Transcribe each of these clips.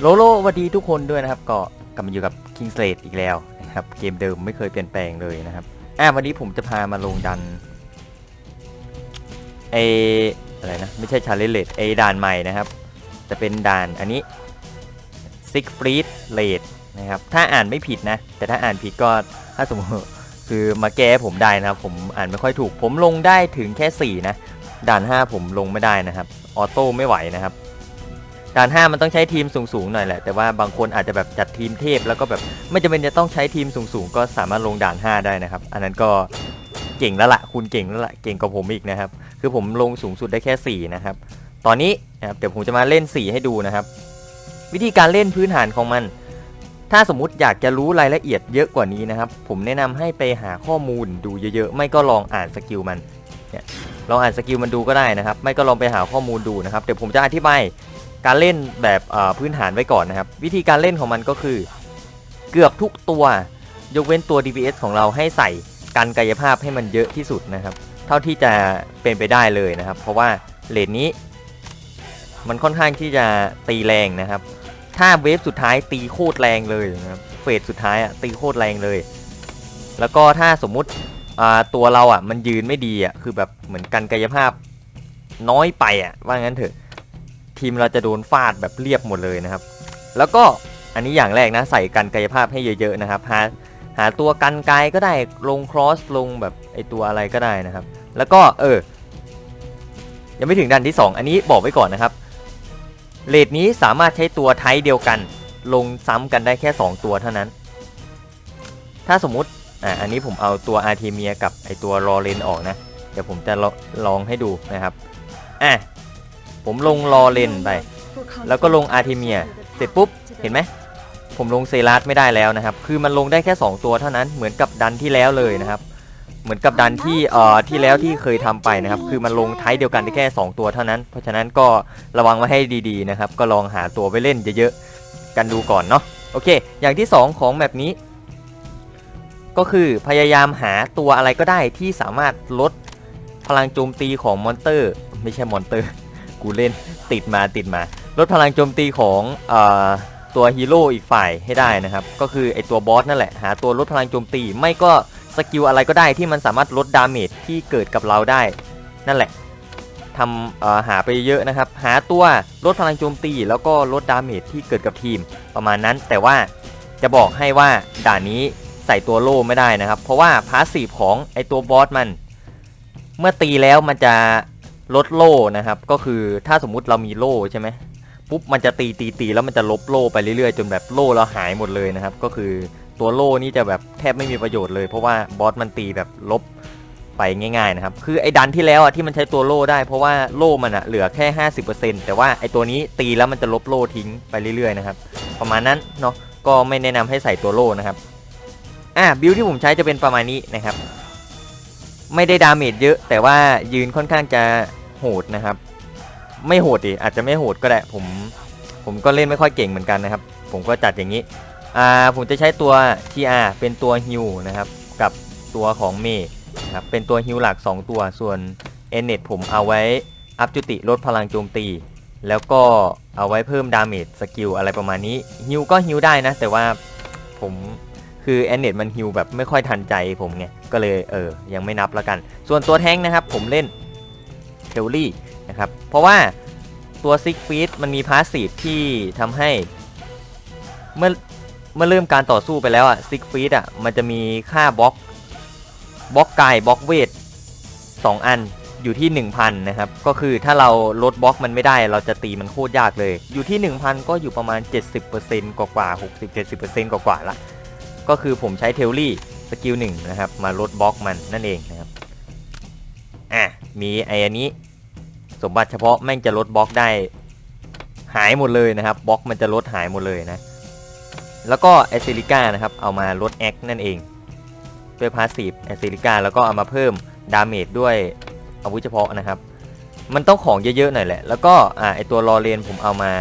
โลโลสวัสดีทุกคนด้วยนะครับก็กลับมาอยู่กับ King s l a t e อีกแล้วนะครับเกมเดิมไม่เคยเปลี่ยนแปลงเลยนะครับอะวันนี้ผมจะพามาลงดันไออะไรนะ ไม่ใช่ชาเลนเลดไอด่านใหม่นะครับ จะเป็นด่านอันนี้ Six f r e e d r a d นะครับถ้าอ่านไม่ผิดนะ แต่ถ้าอ่านผิดก็ถ้าสมมติคือมาแก้ผมได้นะครับ ผมอ่านไม่ค่อยถูก ผมลงได้ถึงแค่ 4 นะ ด่าน 5 ผมลงไม่ได้นะครับ ออโต้ไม่ไหวนะครับ ด่าน5มันต้องใช้ทีมสูงๆหน่อยแหละแต่ว่าบางคนอาจจะแบบจัดทีมเทพแล้วก็แบบไม่จำเป็นจะต้องใช้ทีมสูงๆ ก็สามารถลงด่าน 5 ได้นะครับ อันนั้นก็เก่งแล้วละ่ะคุณเก่งแล้วละ่ะเก่งกว่าผมอีกนะครับ คือผมลงสูงสุดได้แค่ 4 นะครับ ตอนนี้นะครับเดี๋ยวผมจะมาเล่น 4 ให้ดูนะครับ วิธีการเล่นพื้นฐานของมัน ถ้าสมมุติอยากจะรู้รายละเอียดเยอะกว่านี้นะครับ ผมแนะนำให้ไปหาข้อมูลดูเยอะๆ ไม่ก็ลองอ่านสกิลมันเนี่ยลองอ่านสกิลมันดูก็ได้นะครับ ไม่ก็ลองไปหาข้อมูลดูนะครับ เดี๋ยวผมจะอธิบาย การเล่นแบบพื้นฐานไว้ก่อนนะครับ วิธีการเล่นของมันก็คือ เกือบทุกตัวยกเว้นตัว DPS ของเราให้ใส่การกายภาพให้มันเยอะที่สุดนะครับ เท่าที่จะเป็นไปได้เลยนะครับ เพราะว่าเลนนี้ มันค่อนข้างที่จะตีแรงนะครับ ถ้าเวฟสุดท้ายตีโคตรแรงเลยนะครับเฟสสุดท้ายอะตีโคตรแรงเลย แล้วก็ถ้าสมมุติตัวเราอะมันยืนไม่ดีอะคือแบบเหมือนกันกายภาพน้อยไปอะว่างั้นเถอะ ทีมเราจะโดนฟาดแบบเรียบหมดเลยนะครับ แล้วก็อันนี้อย่างแรกนะใส่กันกายภาพให้เยอะๆนะครับหาหาตัวกันกายก็ได้ลงครอสลงแบบไอตัวอะไรก็ได้นะครับ แล้วก็เออ ยังไม่ถึงดันที่ 2 อันนี้บอกไว้ก่อนนะครับเลดนี้สามารถใช้ตัวไทป์เดียวกัน ลงซ้ำกันได้แค่ 2 ตัวเท่านั้น ถ้าสมมุติอ่าอันนี้ผมเอาตัวอาร์เทเมียกับไอตัวรอเลนออกนะ เดี๋ยวผมจะลลองให้ดูนะครับอะ ผมลงรอเลนไป แล้วก็ลงอาร์เทเมีย เสร็จปุ๊บ เห็นไหม ผมลงเซรัสไม่ได้แล้วนะครับ คือมันลงได้แค่ 2 ตัวเท่านั้นเหมือนกับดันที่แล้วเลยนะครับ เหมือนกับดันที่เอ่อที่แล้วที่เคยทำไปนะครับ คือมันลงไทป์เดียวกันได้แค่ 2 ตัวเท่านั้น เพราะฉะนั้นก็ระวังไว้ให้ดีๆนะครับ ก็ลองหาตัวไปเล่นเยอะๆกันดูก่อนเนาะ โอเค อย่างที่ 2 ของแบบนี้ ก็คือพยายามหาตัวอะไรก็ได้ที่สามารถลดพลังโจมตีของมอนเตอร์ ไม่ใช่มอนเตอร์ กูเล่นติดมาติดมา ลดพลังโจมตีของอตัวฮีโร่อีกฝ่ายให้ได้นะครับ ก็คือไอตัวบอสนั่นแหละ หาตัวลดพลังโจมตี ไม่ก็สกิลอะไรก็ได้ที่มันสามารถลดดาเมจที่เกิดกับเราได้ นั่นแหละทำหาไปเยอะนะครับ หาตัวลดพลังโจมตี แล้วก็ลดดาเมจที่เกิดกับทีมประมาณนั้น แต่ว่าจะบอกให้ว่าด่านนี้ใส่ตัวโล่ไม่ได้นะครับ เพราะว่าพาสซีฟของไอตัวบอสมัน เมื่อตีแล้วมันจะ ลดโล่นะครับ ก็คือถ้าสมมุติเรามีโล่ใช่ไหมปุ๊บมันจะตีตีตีแล้วมันจะลบโล่ไปเรื่อยๆ จนแบบโล่เราหายหมดเลยนะครับ ก็คือตัวโล่นี่จะแบบแทบไม่มีประโยชน์เลย เพราะว่าบอสมันตีแบบลบไปง่ายๆนะครับ คือไอ้ดันที่แล้วอะที่มันใช้ตัวโล่ได้ เพราะว่าโล่มันอะเหลือแค่ 50%แต่ว่าไอ้ตัวนี้ตีแล้วมันจะลบโล่ทิ้งไปเรื่อยๆนะครับ ประมาณนั้นเนาะก็ไม่แนะนำให้ใส่ตัวโล่นะครับ อะบิลที่ผมใช้จะเป็นประมาณนี้นะครับ ไม่ได้ดาเมจเยอะ แต่ว่ายืนค่อนข้างจะโหดนะครับ ไม่โหดดิอาจจะไม่โหดก็ได้ผมผมก็เล่นไม่ค่อยเก่งเหมือนกันนะครับ ผมก็จัดอย่างนี้อ่าผมจะใช้ตัว TR เป็นตัวฮิวนะครับกับตัวของเมย์นะครับเป็นตัวฮิวหลัก 2 ตัวส่วนเอเนตผมเอาไว้อัพจุติลดพลังโจมตี แล้วก็เอาไว้เพิ่มดาเมจสกิลอะไรประมาณนี้ฮิวก็ฮิวได้นะ แต่ว่า คือแอนเนตมันฮิวแบบไม่ค่อยทันใจผมไง ก็เลยเออ ยังไม่นับแล้วกัน ส่วนตัวแท้งนะครับ ผมเล่นเทลลี่นะครับ เพราะว่าตัวซิกฟีดมันมีพาสซีฟที่ทำให้ เมื่อเมื่อเริ่มการต่อสู้ไปแล้วอะซิกฟีดอะมันจะมีค่าบล็อกบล็อกกายบล็อกเวทสองอันอยู่ที่ 1000 นะครับ ก็คือถ้าเราลดบล็อกมันไม่ได้ เราจะตีมันโคตรยากเลย อยู่ที่ 1000 ก็อยู่ประมาณ 70%กว่ากว่า60-70%กว่ากว่าละ ก็คือผมใช้เทลลี่สกิลหนึ่งนะครับ มาลดบล็อกมันนั่นเองนะครับ อะ มีไอ้อันนี้ สมบัติเฉพาะแม่งจะลดบล็อกได้ หายหมดเลยนะครับบล็อกมันจะลดหายหมดเลยนะ แล้วก็แอซิลิก้านะครับ เอามาลดแอคนั่นเอง ด้วยพาสซีฟแอซิลิก้าแล้วก็เอามาเพิ่มดาเมจด้วยอาวุธเฉพาะนะครับ มันต้องของเยอะๆหน่อยแหละ แล้วก็อ่าไอตัวรอเลนผมเอามา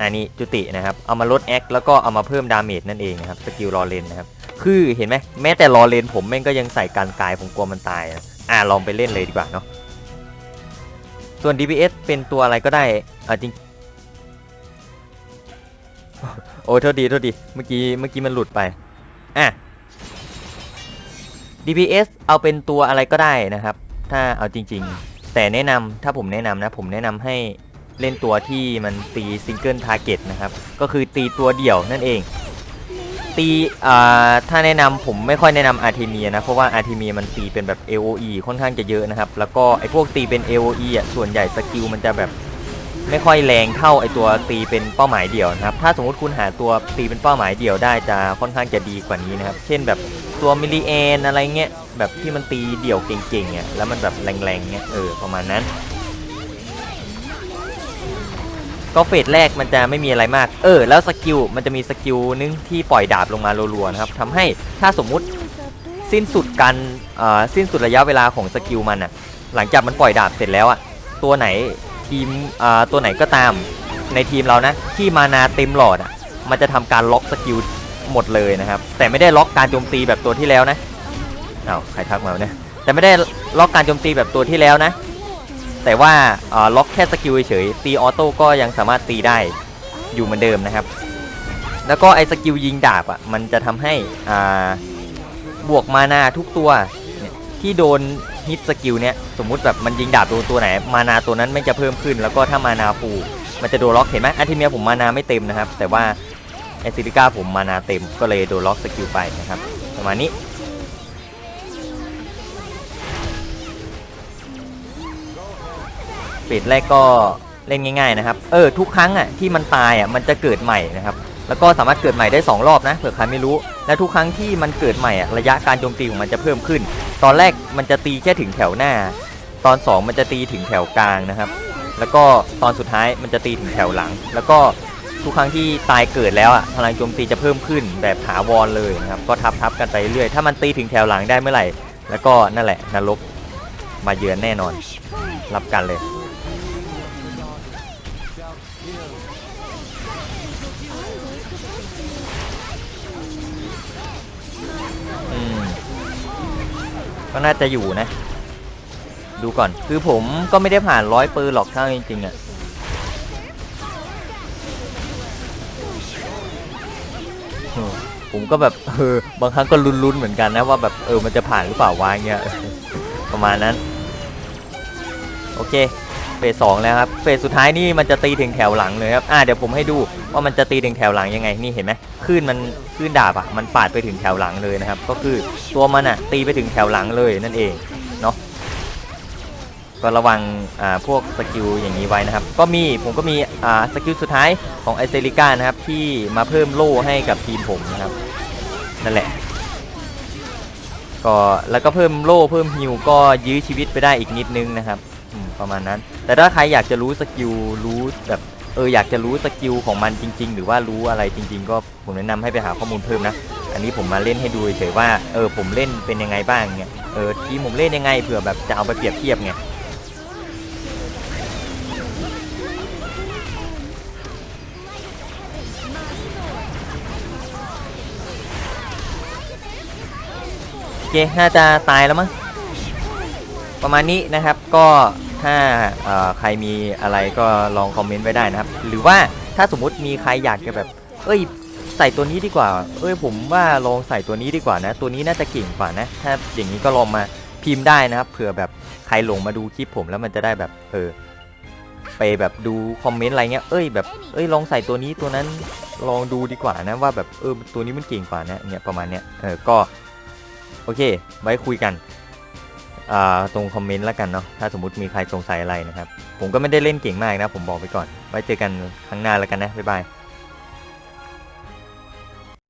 อันนี้จุตินะครับ เอามาลดแอคแล้วก็เอามาเพิ่มดาเมจนั่นเองนะครับสกิลรอเลนนะครับ คือเห็นไหมแม้แต่รอเลนผมแม่งก็ยังใส่การกายผมกลัวมันตายอะอ่าลองไปเล่นเลยดีกว่าเนาะส่วน DPS เป็นตัวอะไรก็ได้อ่าจริงโอ้โทษดีโทษดีเมื่อกี้เมื่อกี้มันหลุดไปอะ DPS เอาเป็นตัวอะไรก็ได้นะครับ ถ้าเอาจริง ๆ แต่แนะนำถ้าผมแนะนำนะ ผมแนะนำให้ เล่นตัวที่มันตีซิงเกิลทาร์เก็ตนะครับ ก็คือตีตัวเดี่ยวนั่นเอง ตีอ่าถ้าแนะนำผมไม่ค่อยแนะนำอาร์เทเมียนะ เพราะว่าอาร์เทเมียมันตีเป็นแบบ AOE ค่อนข้างจะเยอะนะครับ แล้วก็ไอ้พวกตีเป็น AOE อะส่วนใหญ่สกิลมันจะแบบไม่ค่อยแรงเท่าไอตัวตีเป็นเป้าหมายเดี่ยวนะครับ ถ้าสมมติคุณหาตัวตีเป็นเป้าหมายเดี่ยวได้จะค่อนข้างจะดีกว่านี้นะครับ เช่นแบบตัวมิลลิเอนอะไรเงี้ยแบบที่มันตีเดี่ยวเก่งๆอะแล้วมันแบบแรงๆเงี้ยเออประมาณนั้น ก็เฟสแรกมันจะไม่มีอะไรมาก เออ แล้วสกิลมันจะมีสกิลนึงที่ปล่อยดาบลงมารัวๆนะครับทำให้ถ้าสมมุติสิ้นสุดการเอ่อสิ้นสุดระยะเวลาของสกิลมันอะ หลังจากมันปล่อยดาบเสร็จแล้วอะ ตัวไหนทีมอ่าตัวไหนก็ตามในทีมเรานะ ที่มานาเต็มหลอดอะ มันจะทำการล็อกสกิลหมดเลยนะครับ แต่ไม่ได้ล็อกการโจมตีแบบตัวที่แล้วนะอ้าวใครทักมาวเนี่ยแต่ไม่ได้ล็อกการโจมตีแบบตัวที่แล้วนะ แต่ว่าล็อกแค่สกิลเฉยๆตีออโต้ก็ยังสามารถตีได้อยู่เหมือนเดิมนะครับ แล้วก็ไอ้สกิลยิงดาบอะมันจะทำให้อ่าบวกมานาทุกตัวที่โดนฮิตสกิลเนี้ยสมมุติแบบมันยิงดาบตัวตัวไหน มานาตัวนั้นไม่จะเพิ่มขึ้น แล้วก็ถ้ามานาฟูมันจะโดนล็อกเห็นไหมอันที่เมียผมมานาไม่เต็มนะครับ แต่ว่าไอซิลิก้าผมมานาเต็มก็เลยโดนล็อกสกิลไปนะครับประมาณนี้ เฟสแรกก็เล่นง่าย ๆนะครับ เออทุกครั้งอะที่มันตายอะมันจะเกิดใหม่นะครับ แล้วก็สามารถเกิดใหม่ได้ 2 รอบนะเผื่อใครไม่รู้ และทุกครั้งที่มันเกิดใหม่อะระยะการโจมตีของมันจะเพิ่มขึ้น ตอนแรกมันจะตีแค่ถึงแถวหน้า ตอน 2 มันจะตีถึงแถวกลางนะครับ แล้วก็ตอนสุดท้ายมันจะตีถึงแถวหลัง แล้วก็ทุกครั้งที่ตายเกิดแล้วอะพลังโจมตีจะเพิ่มขึ้นแบบถาวรเลยนะครับ ก็ทับทับกันไปเรื่อยถ้ามันตีถึงแถวหลังได้เมื่อไหร่ แล้วก็นั่นแหละนรกมาเยือนแน่นอน รับกันเลย ก็น่าจะอยู่นะ ดูก่อน คือผมก็ไม่ได้ผ่านร้อยปืนหรอกถ้าจริงๆอะ่ะผมก็แบบเออบางครั้งก็ลุ้นๆเหมือนกันนะว่าแบบเออมันจะผ่านหรือเปล่าวะเงี้ยประมาณนั้น โอเค เฟสสองแล้วครับเฟสสุดท้ายนี่มันจะตีถึงแถวหลังเลยครับอ่าเดี๋ยวผมให้ดูว่ามันจะตีถึงแถวหลังยังไงนี่เห็นไหมคลื่นมันคลื่นดาบอะมันปาดไปถึงแถวหลังเลยนะครับ ก็คือตัวมันอะตีไปถึงแถวหลังเลยนั่นเองเนาะก็ระวังอ่าพวกสกิลอย่างนี้ไว้นะครับ ก็มีผมก็มีอ่าสกิลสุดท้ายของไอเซริก้านะครับที่มาเพิ่มโล่ให้กับทีมผมนะครับนั่นแหละก็แล้วก็เพิ่มโล่เพิ่มฮิวก็ยื้อชีวิตไปได้อีกนิดนึงนะครับ ประมาณนั้น แต่ถ้าใครอยากจะรู้สกิลรู้แบบเอออยากจะรู้สกิลของมันจริง ๆ หรือว่ารู้อะไรจริง ๆ ก็ผมแนะนำให้ไปหาข้อมูลเพิ่มนะ อันนี้ผมมาเล่นให้ดูเฉยว่าเออผมเล่นเป็นยังไงบ้างเนี่ยเออทีผมเล่นยังไงเผื่อแบบจะเอาไปเปรียบเทียบไงโอเคน่าจะตายแล้วมั้งประมาณนี้นะครับก็ ถ้าใครมีอะไรก็ลองคอมเมนต์ไว้ได้นะครับ หรือว่าถ้าสมมุติมีใครอยากจะแบบ เอ้ย ใส่ตัวนี้ดีกว่า เอ้ยผมว่าลองใส่ตัวนี้ดีกว่านะ ตัวนี้น่าจะเก่งกว่านะ ถ้าอย่างนี้ก็ลองมาพิมพ์ได้นะครับ เผื่อแบบใครหลงมาดูคลิปผมแล้วมันจะได้แบบ เออ ไปแบบดูคอมเมนต์อะไรเงี้ย เอ้ยแบบ เอ้ยลองใส่ตัวนี้ตัวนั้น ลองดูดีกว่านะว่าแบบ เออตัวนี้มันเก่งกว่านะ เนี่ยประมาณเนี้ย เออ ก็ โอเค ไว้คุยกัน ตรงคอมเมนต์แล้วกันเนาะถ้าสมมติมีใครสงสัยอะไรนะครับ ผมก็ไม่ได้เล่นเก่งมากนะ ผมบอกไปก่อน ไว้เจอกันครั้งหน้าแล้วกันนะ บ๊ายบาย